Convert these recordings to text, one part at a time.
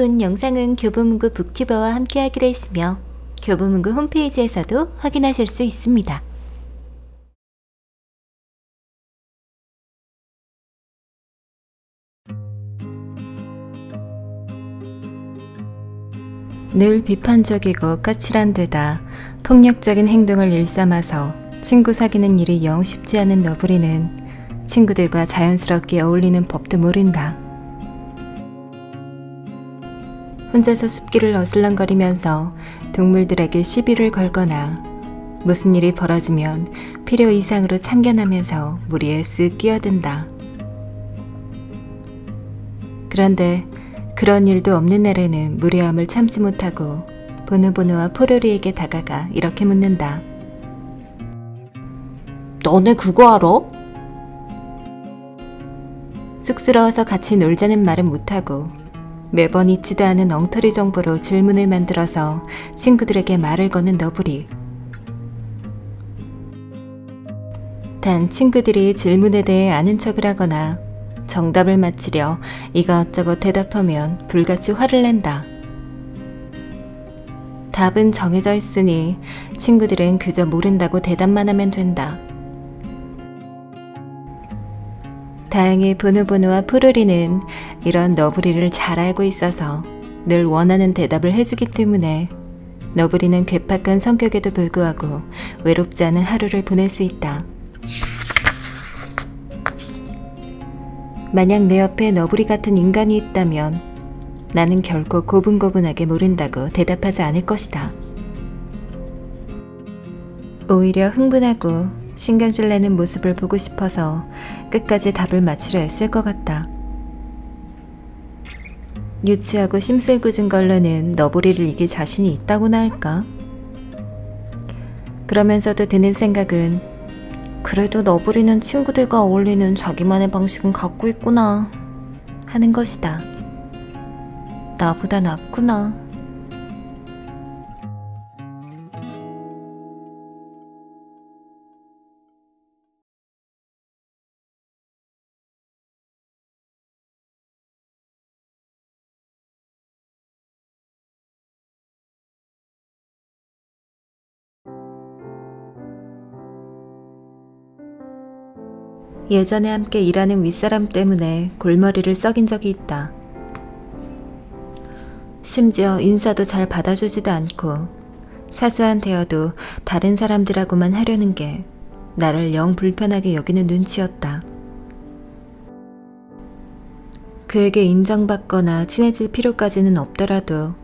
본 영상은 교보문고 북튜버와 함께 하기로 했으며 교보문고 홈페이지에서도 확인하실 수 있습니다. 늘 비판적이고 까칠한 데다 폭력적인 행동을 일삼아서 친구 사귀는 일이 영 쉽지 않은 너브리는 친구들과 자연스럽게 어울리는 법도 모른다. 혼자서 숲길을 어슬렁거리면서 동물들에게 시비를 걸거나 무슨 일이 벌어지면 필요 이상으로 참견하면서 무리에 쓱 끼어든다. 그런데 그런 일도 없는 날에는 무례함을 참지 못하고 보노보노와 포로리에게 다가가 이렇게 묻는다. 너네 그거 알아? 쑥스러워서 같이 놀자는 말은 못하고 매번 잊지도 않은 엉터리 정보로 질문을 만들어서 친구들에게 말을 거는 너부리. 단 친구들이 질문에 대해 아는 척을 하거나 정답을 맞히려 이것저것 대답하면 불같이 화를 낸다. 답은 정해져 있으니 친구들은 그저 모른다고 대답만 하면 된다. 다행히 보노보노와 푸르리는 이런 너브리를 잘 알고 있어서 늘 원하는 대답을 해주기 때문에 너브리는 괴팍한 성격에도 불구하고 외롭지 않은 하루를 보낼 수 있다. 만약 내 옆에 너브리 같은 인간이 있다면 나는 결코 고분고분하게 모른다고 대답하지 않을 것이다. 오히려 흥분하고 신경질 내는 모습을 보고 싶어서 끝까지 답을 맞추려 했을 것 같다. 유치하고 심술궂은 걸로는 너부리를 이길 자신이 있다고나 할까? 그러면서도 드는 생각은 그래도 너부리는 친구들과 어울리는 자기만의 방식은 갖고 있구나 하는 것이다. 나보다 낫구나. 예전에 함께 일하는 윗사람 때문에 골머리를 썩인 적이 있다. 심지어 인사도 잘 받아주지도 않고 사소한 대화도 다른 사람들하고만 하려는 게 나를 영 불편하게 여기는 눈치였다. 그에게 인정받거나 친해질 필요까지는 없더라도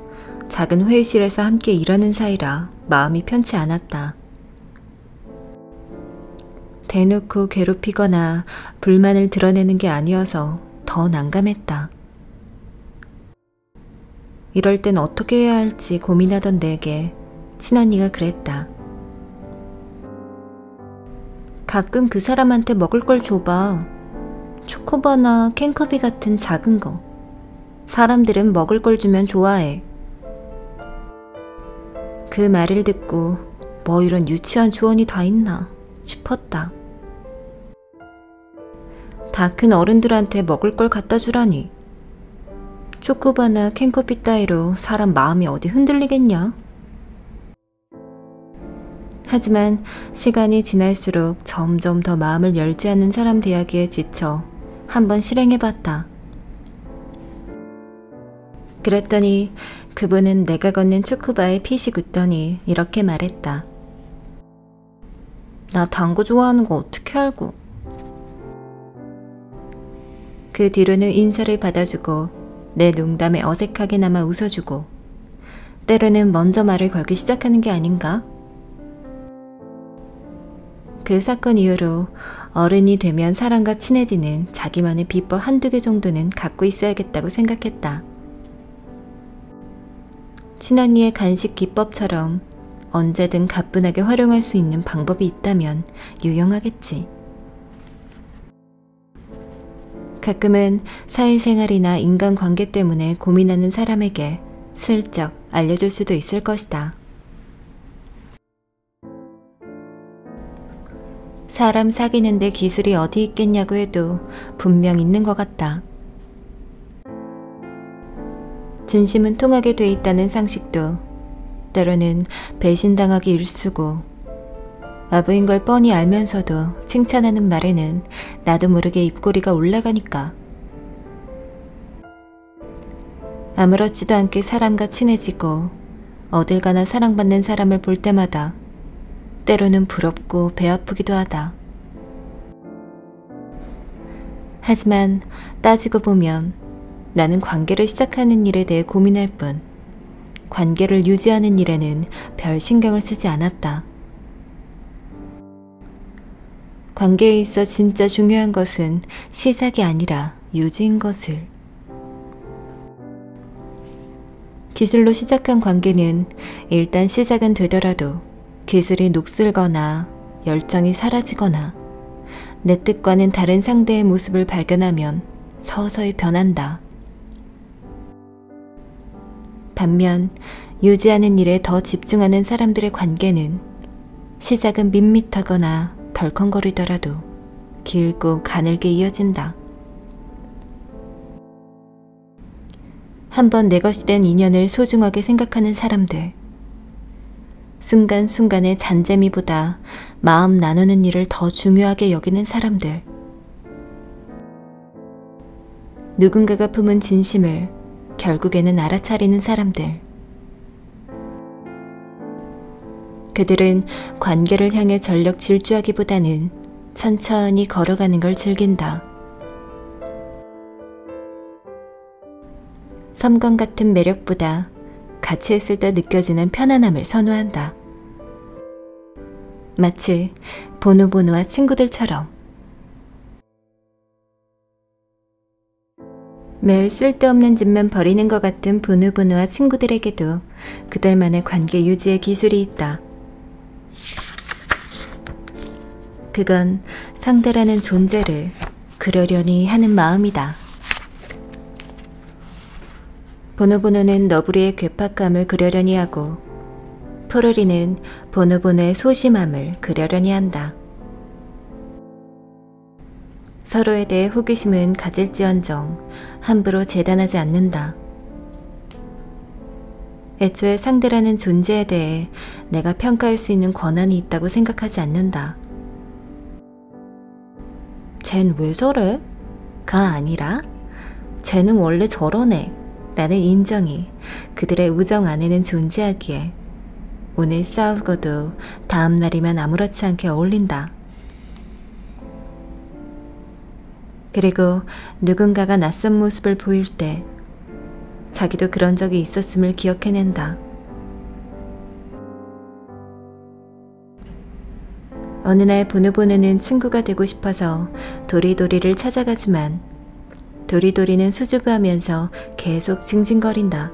작은 회의실에서 함께 일하는 사이라 마음이 편치 않았다. 대놓고 괴롭히거나 불만을 드러내는 게 아니어서 더 난감했다. 이럴 땐 어떻게 해야 할지 고민하던 내게 친언니가 그랬다. 가끔 그 사람한테 먹을 걸 줘봐. 초코바나 캔커비 같은 작은 거. 사람들은 먹을 걸 주면 좋아해. 그 말을 듣고 뭐 이런 유치한 조언이 다 있나 싶었다. 다 큰 어른들한테 먹을 걸 갖다 주라니. 초코바나 캔커피 따위로 사람 마음이 어디 흔들리겠냐? 하지만 시간이 지날수록 점점 더 마음을 열지 않는 사람 대하기에 지쳐 한번 실행해봤다. 그랬더니 그분은 내가 걷는 초코바에 핏이 굳더니 이렇게 말했다. 나단거 좋아하는 거 어떻게 알고? 그 뒤로는 인사를 받아주고 내 농담에 어색하게나마 웃어주고 때로는 먼저 말을 걸기 시작하는 게 아닌가? 그 사건 이후로 어른이 되면 사람과 친해지는 자기만의 비법 한두 개 정도는 갖고 있어야겠다고 생각했다. 친언니의 간식 기법처럼 언제든 가뿐하게 활용할 수 있는 방법이 있다면 유용하겠지. 가끔은 사회생활이나 인간관계 때문에 고민하는 사람에게 슬쩍 알려줄 수도 있을 것이다. 사람 사귀는데 기술이 어디 있겠냐고 해도 분명 있는 것 같다. 진심은 통하게 돼 있다는 상식도 때로는 배신당하기 일쑤고 아부인 걸 뻔히 알면서도 칭찬하는 말에는 나도 모르게 입꼬리가 올라가니까. 아무렇지도 않게 사람과 친해지고 어딜 가나 사랑받는 사람을 볼 때마다 때로는 부럽고 배 아프기도 하다. 하지만 따지고 보면 나는 관계를 시작하는 일에 대해 고민할 뿐 관계를 유지하는 일에는 별 신경을 쓰지 않았다. 관계에 있어 진짜 중요한 것은 시작이 아니라 유지인 것을. 기술로 시작한 관계는 일단 시작은 되더라도 기술이 녹슬거나 열정이 사라지거나 내 뜻과는 다른 상대의 모습을 발견하면 서서히 변한다. 반면 유지하는 일에 더 집중하는 사람들의 관계는 시작은 밋밋하거나 덜컹거리더라도 길고 가늘게 이어진다. 한번 내 것이 된 인연을 소중하게 생각하는 사람들. 순간순간의 잔재미보다 마음 나누는 일을 더 중요하게 여기는 사람들. 누군가가 품은 진심을 결국에는 알아차리는 사람들. 그들은 관계를 향해 전력 질주하기보다는 천천히 걸어가는 걸 즐긴다. 섬광 같은 매력보다 같이 있을 때 느껴지는 편안함을 선호한다. 마치 보노보노와 친구들처럼 매일 쓸데없는 짓만 버리는 것 같은 보노보노와 친구들에게도 그들만의 관계 유지의 기술이 있다. 그건 상대라는 존재를 그러려니 하는 마음이다. 보노보노는 너브리의 괴팍감을 그려려니 하고 포로리는 보노보노의 소심함을 그려려니 한다. 서로에 대해 호기심은 가질지언정 함부로 재단하지 않는다. 애초에 상대라는 존재에 대해 내가 평가할 수 있는 권한이 있다고 생각하지 않는다. 쟨 왜 저래? 가 아니라 쟤는 원래 저러네 라는 인정이 그들의 우정 안에는 존재하기에 오늘 싸우고도 다음 날이면 아무렇지 않게 어울린다. 그리고 누군가가 낯선 모습을 보일 때 자기도 그런 적이 있었음을 기억해낸다. 어느 날 보노보노는 친구가 되고 싶어서 도리도리를 찾아가지만 도리도리는 수줍어하면서 계속 징징거린다.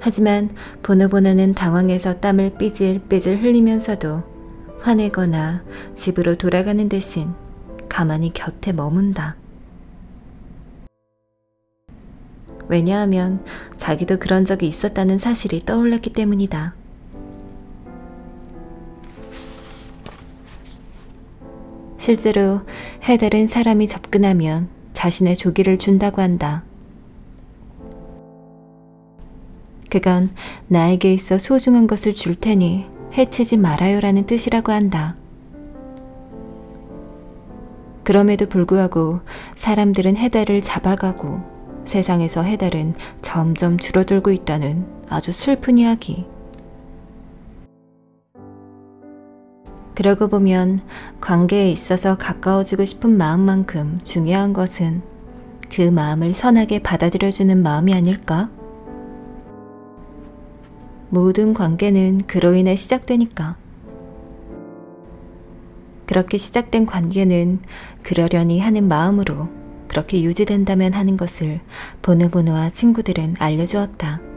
하지만 보노보노는 당황해서 땀을 삐질삐질 흘리면서도 화내거나 집으로 돌아가는 대신 가만히 곁에 머문다. 왜냐하면 자기도 그런 적이 있었다는 사실이 떠올랐기 때문이다. 실제로 헤델은 사람이 접근하면 자신의 조기를 준다고 한다. 그건 나에게 있어 소중한 것을 줄 테니 해치지 말아요라는 뜻이라고 한다. 그럼에도 불구하고 사람들은 해달을 잡아가고 세상에서 해달은 점점 줄어들고 있다는 아주 슬픈 이야기. 그러고 보면 관계에 있어서 가까워지고 싶은 마음만큼 중요한 것은 그 마음을 선하게 받아들여주는 마음이 아닐까? 모든 관계는 그로 인해 시작되니까. 그렇게 시작된 관계는 그러려니 하는 마음으로 그렇게 유지된다면 하는 것을 보노보노와 친구들은 알려주었다.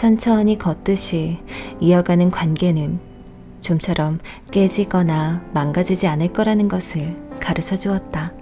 천천히 걷듯이 이어가는 관계는 좀처럼 깨지거나 망가지지 않을 거라는 것을 가르쳐 주었다.